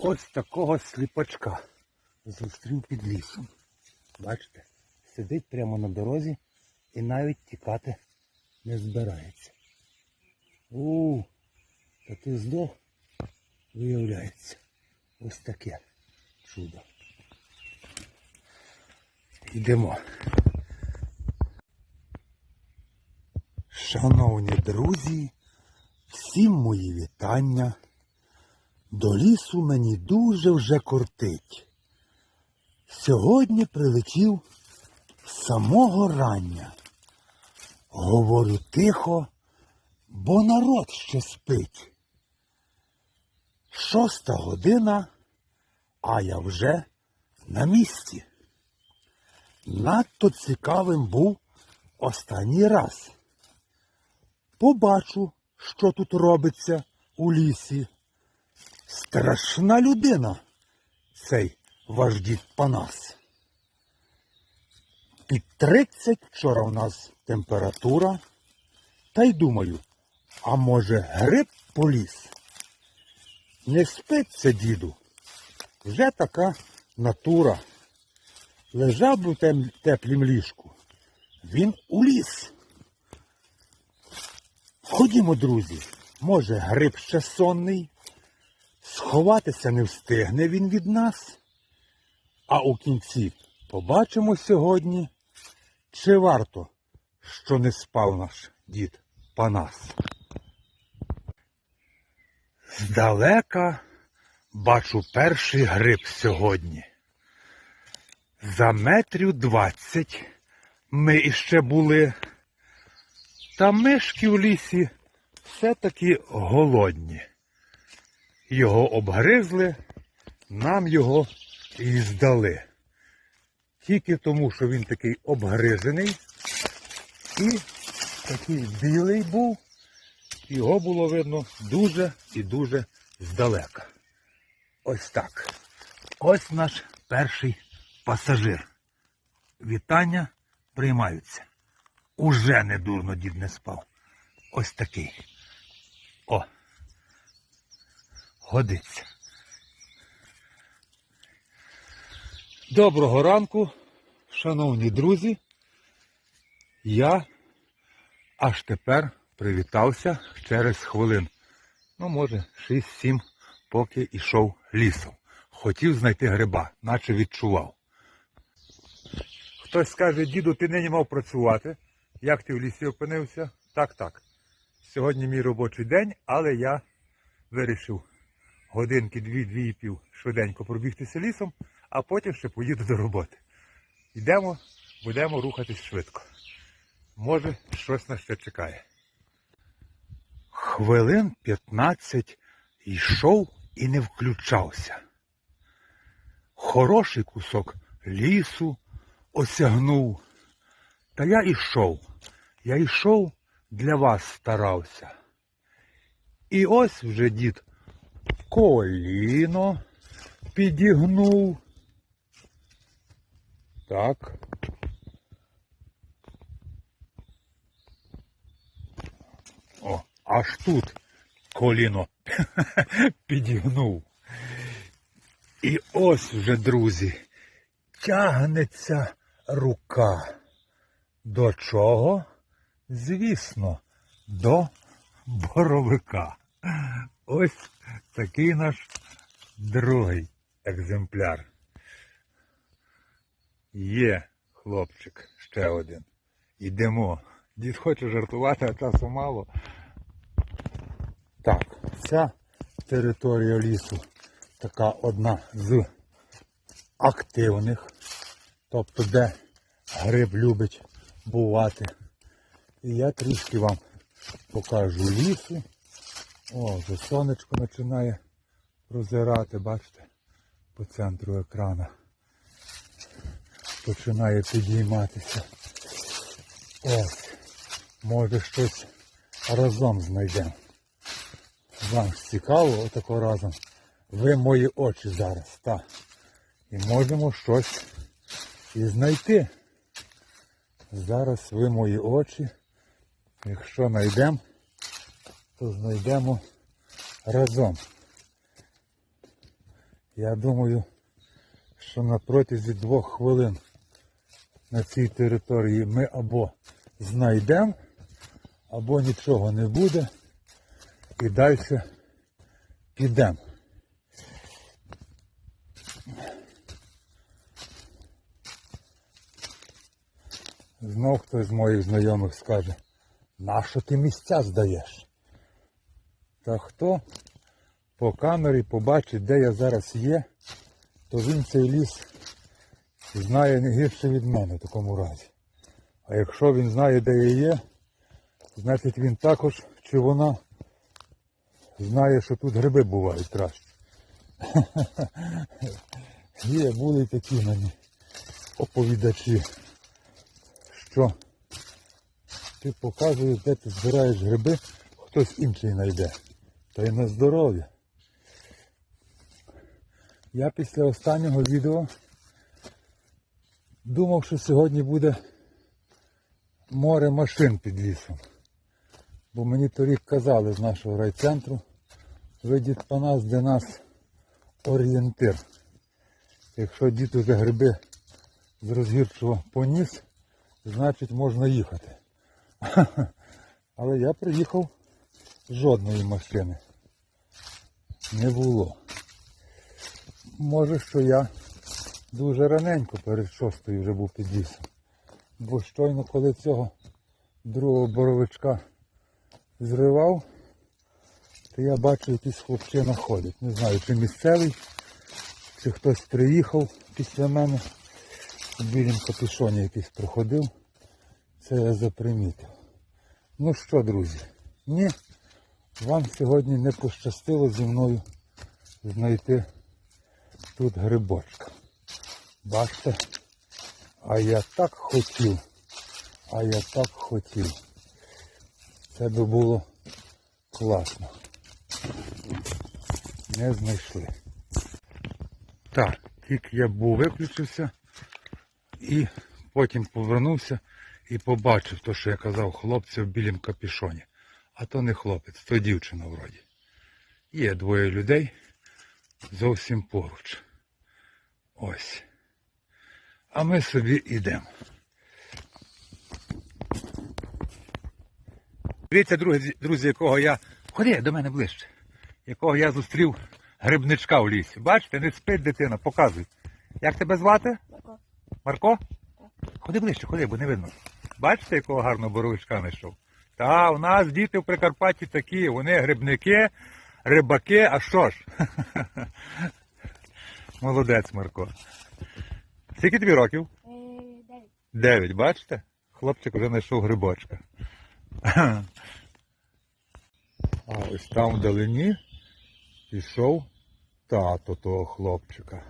Ось такого сліпачка зустрів під лісом. Бачите, сидить прямо на дорозі і навіть тікати не збирається. У, та ти здох, виявляється. Ось таке чудо. Йдемо. Шановні друзі, всім мої вітання. До лісу мені дуже вже кортить. Сьогодні прилетів з самого рання. Говорю тихо, бо народ ще спить. Шоста година, а я вже на місці. Надто цікавим був останній раз. Побачу, що тут робиться у лісі. Страшна людина, цей ваш дід Панас. Під 30 вчора у нас температура. Та й думаю, а може гриб поліз? Не спиться, діду. Вже така натура. Лежав би в теплім ліжку. Він уліз. Ходімо, друзі. Може, гриб ще сонний. Сховатися не встигне він від нас. А у кінці побачимо сьогодні, чи варто, що не спав наш дід Панас. Здалека бачу перший гриб сьогодні. За метрів двадцять ми іще були. Та мишки в лісі все-таки голодні. Його обгризли, нам його і здали. Тільки тому, що він такий обгризений і такий білий був, його було видно дуже і дуже здалека. Ось так. Ось наш перший пасажир. Вітання приймаються. Уже не дурно дід не спав. Ось такий. О. Годиться. Доброго ранку, шановні друзі. Я аж тепер привітався через хвилин. Ну, може, 6-7, поки йшов лісом. Хотів знайти гриба, наче відчував. Хтось скаже, діду, ти нині мав працювати. Як ти в лісі опинився? Так, так. Сьогодні мій робочий день, але я вирішив годинки дві-дві і пів швиденько пробігтися лісом, а потім ще поїду до роботи. Йдемо, будемо рухатись швидко. Може, щось нас ще чекає. Хвилин 15 йшов і не включався. Хороший кусок лісу осягнув. Та я йшов. Я йшов, для вас старався. І ось вже дід коліно підігнув. Так. О, аж тут коліно підігнув. І ось вже, друзі, тягнеться рука. До чого? Звісно, до боровика. Ось такий наш другий екземпляр. Є, хлопчик, ще один. Йдемо. Дід хоче жартувати, а часу мало. Так, ця територія лісу така одна з активних, тобто де гриб любить бувати. І я трішки вам покажу лісу. О, вже сонечко починає прозирати, бачите, по центру екрана. Починає підійматися. Ось, може щось разом знайдемо. Вам цікаво отако разом. Ви мої очі зараз, так. І можемо щось і знайти. Зараз ви мої очі. Якщо знайдемо, то знайдемо разом. Я думаю, що на протязі двох хвилин на цій території ми або знайдемо, або нічого не буде. І далі підемо. Знов хтось з моїх знайомих скаже, нащо ти місця здаєш? Та хто по камері побачить, де я зараз є, то він цей ліс знає не гірше від мене в такому разі. А якщо він знає, де я є, значить він також чи вона знає, що тут гриби бувають краще. Є, були такі мені оповідачі, що ти показуєш, де ти збираєш гриби, хтось інший знайде. Та й на здоров'я. Я після останнього відео думав, що сьогодні буде море машин під лісом. Бо мені торік казали з нашого райцентру, ви дід Панас для нас орієнтир. Якщо дід уже гриби з розгірчого поніс, значить можна їхати. Але я приїхав жодної машини. Не було. Може, що я дуже раненько перед шостою вже був під лісом. Бо щойно коли цього другого боровичка зривав, то я бачу, якийсь хлопчина ходить. Не знаю, чи місцевий, чи хтось приїхав після мене. У білім капюшоні якийсь проходив. Це я запримітив. Ну що, друзі, ні, вам сьогодні не пощастило зі мною знайти тут грибочка. Бачите? А я так хотів. А я так хотів. Це би було класно. Не знайшли. Так, тільки я був виключився і потім повернувся і побачив те, що я казав хлопця в білім капішоні. А то не хлопець, то дівчина вроді. Є двоє людей зовсім поруч. Ось. А ми собі йдемо. Дивіться, друзі, якого я. Ходи до мене ближче. Якого я зустрів грибничка в лісі. Бачите, не спить дитина, показуй. Як тебе звати? Марко. Марко? Ходи ближче, ходи, бо не видно. Бачите, якого гарного боровичка знайшов? Та, у нас діти в Прикарпатті такі, вони грибники, рибаки, а що ж? Молодець, Марко. Скільки тобі років? Е, дев'ять. Дев'ять, бачите? Хлопчик вже знайшов грибочка. А ось там вдалині пішов тато того хлопчика.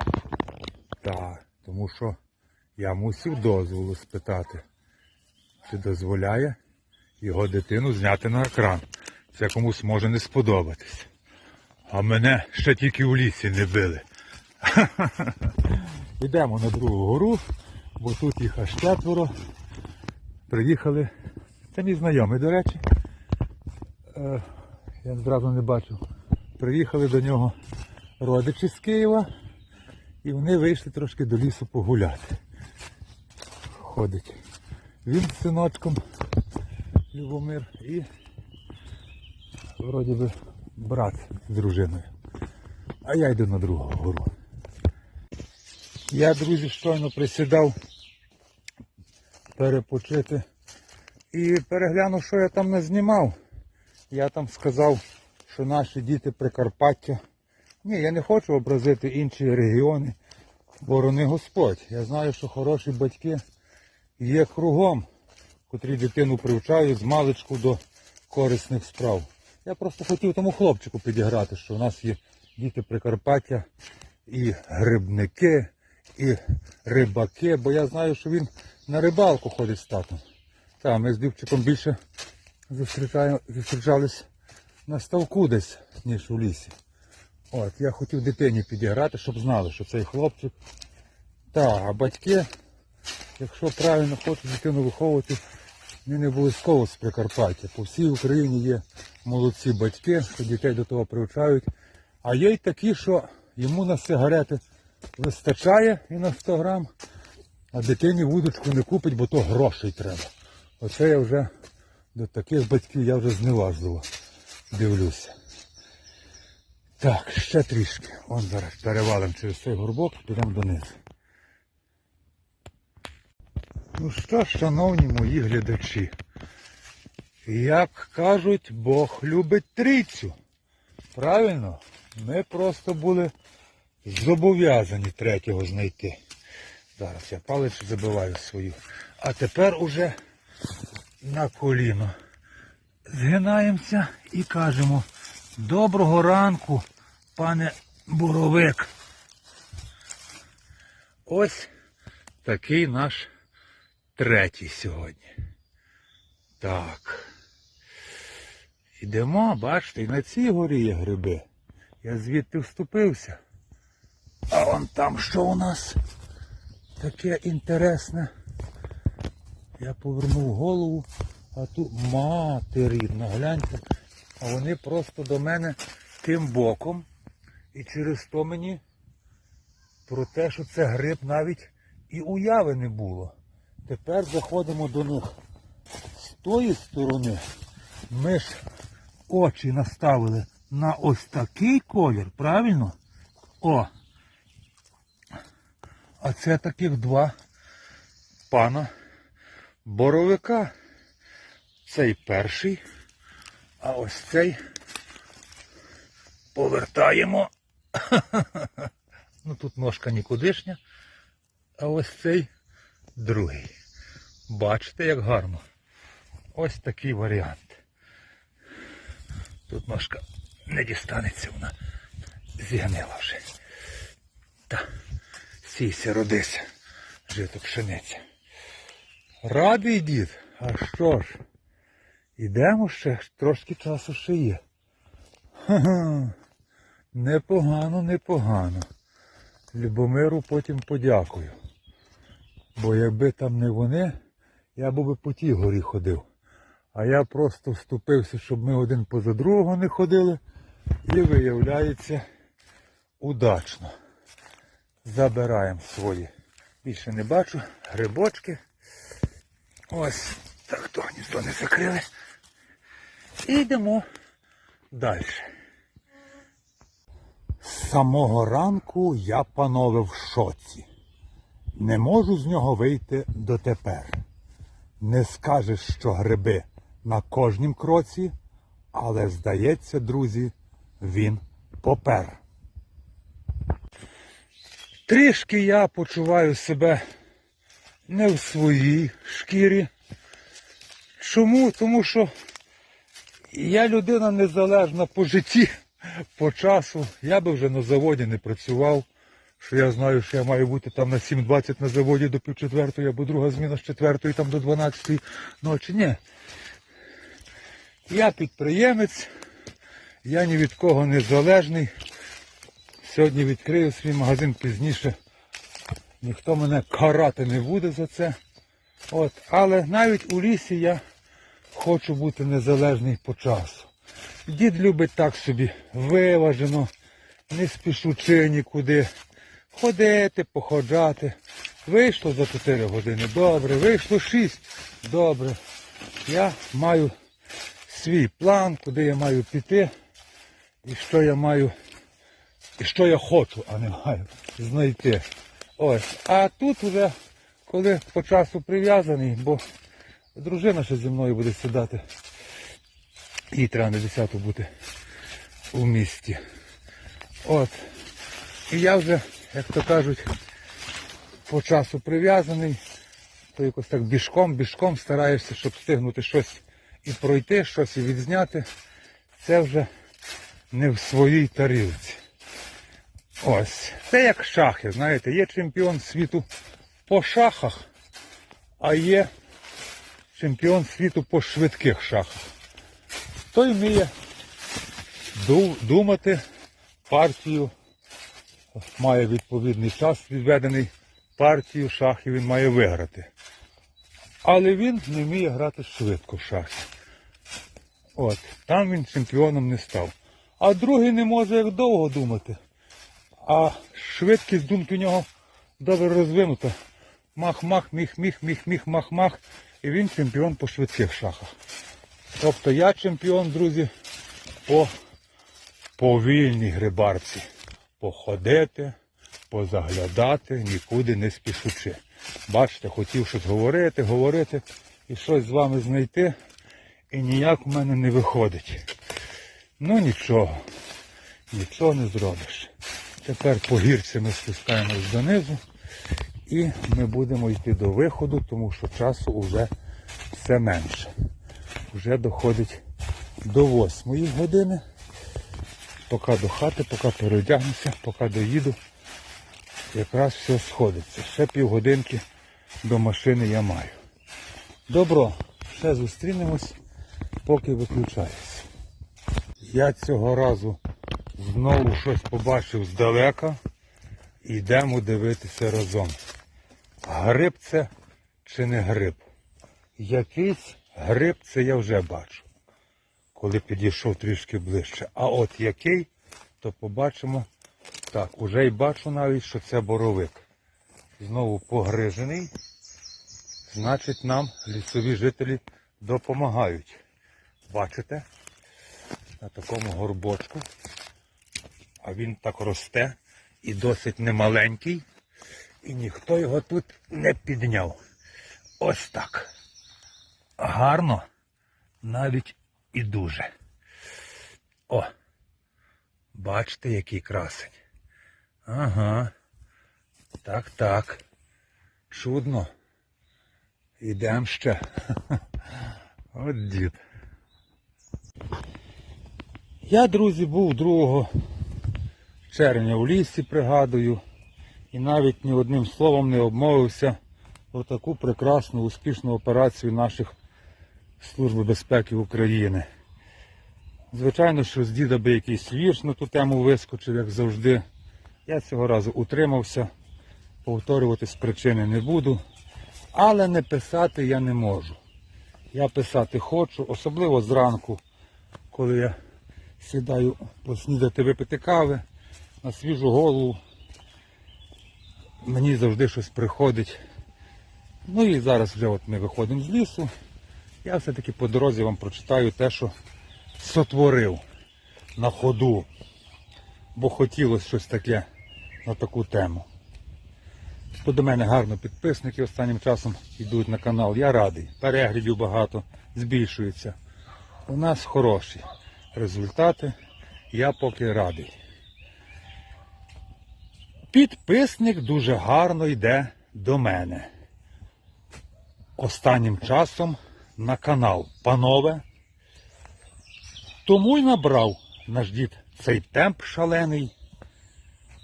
Так, тому що я мусив дозволу спитати, чи дозволяє його дитину зняти на екран. Це комусь може не сподобатись. А мене ще тільки у лісі не били. Йдемо на другу гору, бо тут їх аж четверо. Приїхали. Це мій знайомий, до речі. Е, я зразу не бачив. Приїхали до нього родичі з Києва і вони вийшли трошки до лісу погуляти. Ходить. Він з синочком Любомир і вроді би брат з дружиною. А я йду на другу гору. Я, друзі, щойно присідав перепочити і переглянув, що я там не знімав. Я там сказав, що наші діти Прикарпаття. Ні, я не хочу образити інші регіони. Борони Господь. Я знаю, що хороші батьки є кругом, котрі дитину привчають з маличку до корисних справ. Я просто хотів тому хлопчику підіграти, що у нас є діти Прикарпаття і грибники, і рибаки, бо я знаю, що він на рибалку ходить з татом. Так, ми з Дівчиком більше зустрічались на ставку десь, ніж у лісі. От, я хотів дитині підіграти, щоб знали, що цей хлопчик. Так, а батьки, якщо правильно хочуть дитину виховувати, вони не обов'язково з Прикарпаття. По всій Україні є молодці батьки, що дітей до того привчають. А є й такі, що Йому на сигарети вистачає і на 100 грам, а дитині вудочку не купить, бо то грошей треба. Оце я вже до таких батьків я вже зневажливо дивлюся. Так, ще трішки. Вон зараз перевалимо через цей горбок, підемо донизу. Ну що, шановні мої глядачі, як кажуть, Бог любить трійцю. Правильно? Ми просто були зобов'язані третього знайти. Зараз я палець забиваю свою. А тепер уже на коліно. Згинаємося і кажемо доброго ранку, пане Буровик. Ось такий наш третій сьогодні. Так. Ідемо, бачите, і на цій горі є гриби. Я звідти вступився. А вон там що у нас таке інтересне. Я повернув голову, а тут мати рідна, гляньте. А вони просто до мене тим боком. І через то мені про те, що це гриб навіть і уяви не було. Тепер заходимо до них з тої сторони. Ми ж очі наставили на ось такий колір, правильно? О! А це таких два пана боровика. Цей перший, а ось цей повертаємо. Ну тут ножка нікудишня, а ось цей другий. Бачите, як гарно. Ось такий варіант. Тут ножка не дістанеться, вона зігнила вже. Та, сійся, родися, жито пшениця. Радий дід, а що ж? Ідемо ще, трошки часу ще є. Ха-ха. Непогано, непогано. Любомиру потім подякую. Бо якби там не вони, я б би по тій горі ходив. А я просто вступився, щоб ми один поза другого не ходили. І виявляється удачно. Забираємо свої. Більше не бачу. Грибочки. Ось так то ніхто не закрили. І йдемо далі. З самого ранку я, панове, в шоці. Не можу з нього вийти дотепер. Не скажеш, що гриби на кожнім кроці, але здається, друзі, він попер. Трішки я почуваю себе не в своїй шкірі. Чому? Тому що я людина незалежна по житті, по часу. Я би вже на заводі не працював. Що я знаю, що я маю бути там на 7.20 на заводі до півчетвертої, або друга зміна з четвертої там до 12 ночі. Ні. Я підприємець, я ні від кого не залежний. Сьогодні відкрию свій магазин пізніше. Ніхто мене карати не буде за це. От. Але навіть у лісі я хочу бути незалежний по часу. Дід любить так собі виважено, не спішучи нікуди. Ходити, походжати. Вийшло за 4 години, добре, вийшло 6, добре. Я маю свій план, куди я маю піти і що я маю, і що я хочу, а не маю знайти. Ось. А тут вже, коли по часу прив'язаний, бо дружина ще зі мною буде сідати. Їй треба на 10 бути у місті. От. І я вже, як то кажуть, по часу прив'язаний, то якось так бішком, бішком стараєшся, щоб встигнути щось і пройти, щось і відзняти. Це вже не в своїй тарілці. Ось. Це як шахи, знаєте, є чемпіон світу по шахах, а є чемпіон світу по швидких шахах. Той вміє думати партію, має відповідний час відведений, партію шахів він має виграти. Але він не вміє грати швидко в шахи. От, там він чемпіоном не став. А другий не може як довго думати. А швидкість думки у нього добре розвинута. Мах-мах, міх-міх, міх-міх, мах-мах. І він чемпіон по швидких шахах. Тобто я чемпіон, друзі, по повільній грибарці. Походити, позаглядати, нікуди не спішучи. Бачите, хотів щось говорити, говорити і щось з вами знайти. І ніяк в мене не виходить. Ну нічого, нічого не зробиш. Тепер по гірці ми спускаємось донизу і ми будемо йти до виходу, тому що часу вже все менше. Вже доходить до восьмої години. Поки до хати, поки переодягнуся, поки доїду, якраз все сходиться. Ще півгодинки до машини я маю. Добро, ще зустрінемось, поки виключаюсь. Я цього разу знову щось побачив здалека. Йдемо дивитися разом. Гриб це чи не гриб? Якийсь гриб це я вже бачу, коли підійшов трішки ближче. А от який, то побачимо. Так, уже й бачу навіть, що це боровик. Знову погрижений. Значить, нам лісові жителі допомагають. Бачите? На такому горбочку. А він так росте і досить немаленький. І ніхто його тут не підняв. Ось так. Гарно, навіть і дуже. О! Бачите, який красень. Ага. Так, так. Чудно. Ідемо ще. От дід. Я, друзі, був 2 червня у лісі, пригадую, і навіть ні одним словом не обмовився про таку прекрасну, успішну операцію наших Служби безпеки України. Звичайно, що з діда би якийсь вірш на ту тему вискочив, як завжди. Я цього разу утримався, повторювати з причини не буду. Але не писати я не можу. Я писати хочу, особливо зранку, коли я сідаю поснідати випити кави на свіжу голову. Мені завжди щось приходить. Ну і зараз вже от ми виходимо з лісу. Я все-таки по дорозі вам прочитаю те, що сотворив на ходу. Бо хотілося щось таке на таку тему. Тут до мене гарно підписники останнім часом йдуть на канал. Я радий. Переглядів багато, збільшується. У нас хороші результати. Я поки радий. Підписник дуже гарно йде до мене. Останнім часом на канал. Панове. Тому й набрав наш дід цей темп шалений.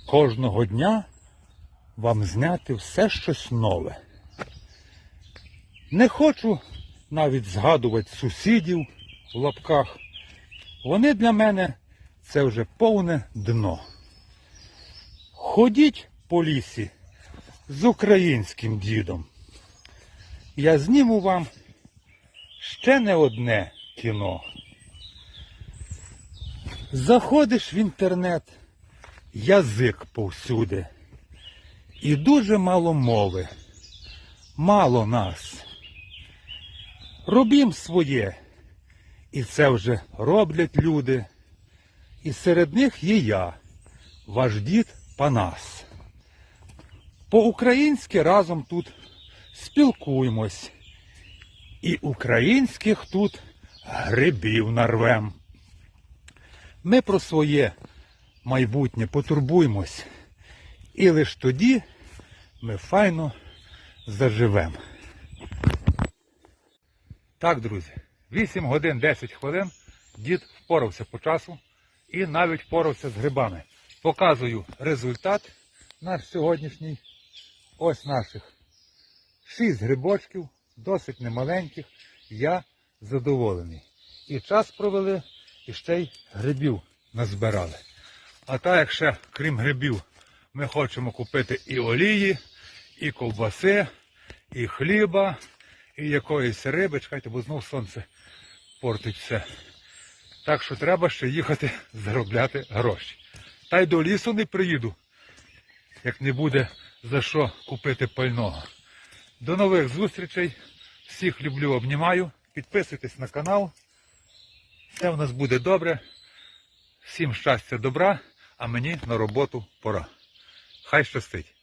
Кожного дня вам зняти все щось нове. Не хочу навіть згадувати сусідів в лапках. Вони для мене це вже повне дно. Ходіть по лісі з українським дідом. Я зніму вам ще не одне кіно. Заходиш в інтернет, язик повсюди. І дуже мало мови. Мало нас. Робім своє. І це вже роблять люди. І серед них є я, ваш дід Панас. По-українськи разом тут спілкуємось. І українських тут грибів нарвем. Ми про своє майбутнє потурбуємось. І лиш тоді ми файно заживемо. Так, друзі, 8 годин 10 хвилин дід впорався по часу і навіть впорався з грибами. Показую результат наш сьогоднішній. Ось наших 6 грибочків, досить немаленьких. Я задоволений. І час провели, і ще й грибів назбирали. А так як ще, крім грибів, ми хочемо купити і олії, і ковбаси, і хліба, і якоїсь риби. Чекайте, бо знов сонце портить все. Так що треба ще їхати заробляти гроші. Та й до лісу не приїду, як не буде за що купити пального. До нових зустрічей. Всіх люблю, обнімаю. Підписуйтесь на канал. Все в нас буде добре. Всім щастя, добра, а мені на роботу пора. Хай щастить.